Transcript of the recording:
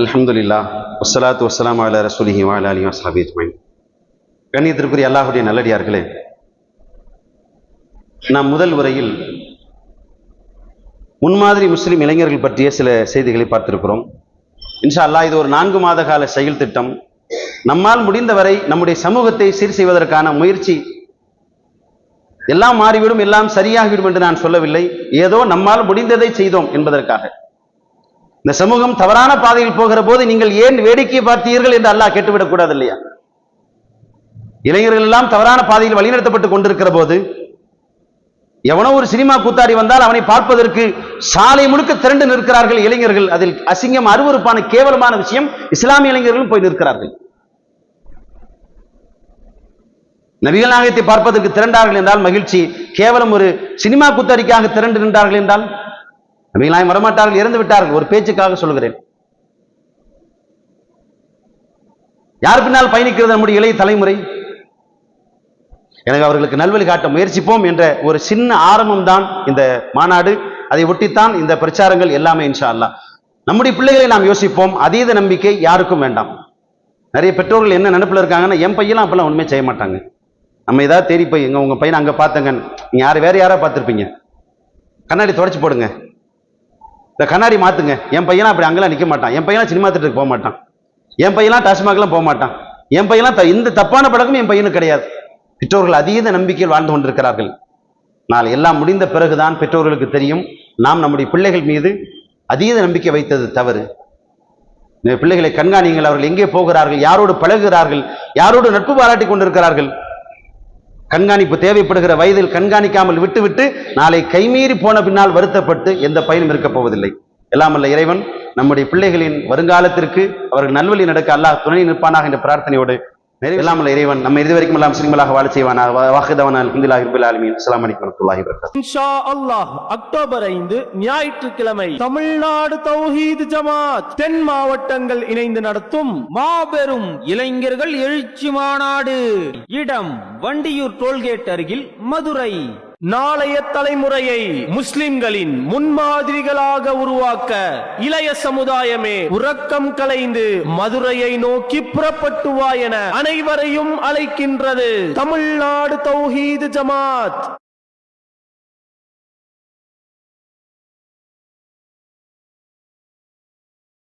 அல்ஹம்துல்லா வஸ்ஸலாத்து வசலாம் அலா ரசூலிஹி வ அலா ஆலிஹி வஸஹ்பிஹி கண்ணியத்திற்குரிய அல்லாஹுடைய நல்லடியார்களே நாம் முதல் உரையில் முன்மாதிரி முஸ்லீம் இளைஞர்கள் பற்றிய சில செய்திகளை பார்த்திருக்கிறோம். இன்ஷா அல்லாஹ் இது ஒரு நான்கு மாத கால செயல் திட்டம். நம்மால் முடிந்தவரை நம்முடைய சமூகத்தை சீர் செய்வதற்கான முயற்சி எல்லாம் மாறிவிடும் எல்லாம் சரியாகிவிடும் என்று நான் சொல்லவில்லை. ஏதோ நம்மால் முடிந்ததை செய்தோம் என்பதற்காக. இந்த சமூகம் தவறான பாதையில் போகிற போது நீங்கள் ஏன் வேடிக்கை பார்த்தீர்கள் என்று அல்லாஹ் கேட்டுவிடக்கூடாது இல்லையா இளைஞர்கள் எல்லாம் தவறான பாதையில் வழிநடத்தப்பட்டு கொண்டிருக்கிற போது எவனோ ஒரு சினிமா கூத்தாடி வந்தால் அவனை பார்ப்பதற்கு சாலை முழுக்க திரண்டு நிற்கிறார்கள் இளைஞர்கள். அதில் அசிங்கம் அருவருப்பான கேவலமான விஷயம் இஸ்லாமிய இளைஞர்களும் போய் நிற்கிறார்கள். நபிகள் நாயகத்தை பார்ப்பதற்கு திரண்டார்கள் என்றால் மகிழ்ச்சி. கேவலம் ஒரு சினிமா கூத்தாடிக்காக திரண்டு நின்றார்கள் என்றால் நபிகளாயம் வரமாட்டார்கள் இறந்து விட்டார்கள் ஒரு பேச்சுக்காக சொல்கிறேன் யார் பின்னால் பயணிக்கிறது நம்முடைய இளைய தலைமுறை? எனவே அவர்களுக்கு நல்வழி காட்ட முயற்சிப்போம் என்ற ஒரு சின்ன ஆரம்பம் தான் இந்த மாநாடு. அதை ஒட்டித்தான் இந்த பிரச்சாரங்கள் எல்லாமே இன்ஷா அல்லா நம்முடைய பிள்ளைகளை நாம் யோசிப்போம். அதீத நம்பிக்கை யாருக்கும் வேண்டாம். நிறைய பெற்றோர்கள் என்ன நினப்பில் இருக்காங்கன்னா என் பையெல்லாம் அப்பெல்லாம் ஒண்ணுமே செய்ய மாட்டாங்க. நம்ம ஏதாவது தேடி போய் எங்க உங்க பையனை அங்க பார்த்தங்க நீங்க யாரு வேற யாராக பார்த்திருப்பீங்க? கண்ணாடி தொடச்சு போடுங்க. இந்த கண்ணாடி மாத்துங்க. என் பையனா அப்படி அங்கெல்லாம் நிக்க மாட்டான். என் பையனா சினிமா தேட்டருக்கு போக மாட்டான். என் பையனா டாஸ்மாக்லாம் போக மாட்டான். என் பையனா த- இந்த தப்பான பழக்கம் என் பையனுக்கு கிடையாது. பெற்றோர்கள் அதீத நம்பிக்கையில் வாழ்ந்து கொண்டிருக்கிறார்கள். நாள் எல்லாம் முடிந்த பிறகுதான் பெற்றோர்களுக்கு தெரியும். நாம் நம்முடைய பிள்ளைகள் மீது அதீத நம்பிக்கை வைத்தது தவறு. பிள்ளைகளை கண்காணிங்கள் அவர்கள் எங்கே போகிறார்கள்? யாரோடு பழகுகிறார்கள்? யாரோடு நட்பு பாராட்டி கொண்டிருக்கிறார்கள்? கண்காணிப்பு தேவைப்படுகிற வயதில் கண்காணிக்காமல் விட்டுவிட்டு நாளை கைமீறி போன பின்னால் வருத்தப்பட்டு எந்த பயனும் இருக்கப் போவதில்லை. எல்லாம் அல்ல இறைவன் நம்முடைய பிள்ளைகளின் வருங்காலத்திற்கு அவர்கள் நல்வழி நடக்க அல்லாஹ் துணை நிற்பானாக என்ற பிரார்த்தனையோடு அல்ல இறைவன் நம்ம இதுவரைக்கும் எல்லாம் முஸ்லிம்களாக வாழ செய்வானா? வாக்குதவன் அல்ஹம்துலில்லாஹி ரப்பில் ஆலமீன். அஸ்ஸலாமு அலைக்கும் வரஹ்மத்துல்லாஹி வபரகாத்துஹு. இன்ஷா அல்லாஹ் அக்டோபர் ஐந்து ஞாயிற்றுக்கிழமை தமிழ்நாடு தௌஹீத் ஜமாத் தென் மாவட்டங்கள் இணைந்து நடத்தும் மாபெரும் இளைஞர்கள் எழுச்சி மாநாடு. இடம் வண்டியூர் டோல்கேட் அருகில் மதுரை. நாளைய தலைமுறையை முஸ்லிம்களின் முன்மாதிரிகளாக உருவாக்க இளைய சமுதாயமே உறக்கம் கலைந்து மதுரையை நோக்கி புறப்பட்டு வா என அனைவரையும் அழைக்கின்றது தமிழ்நாடு தௌஹீது ஜமாத்.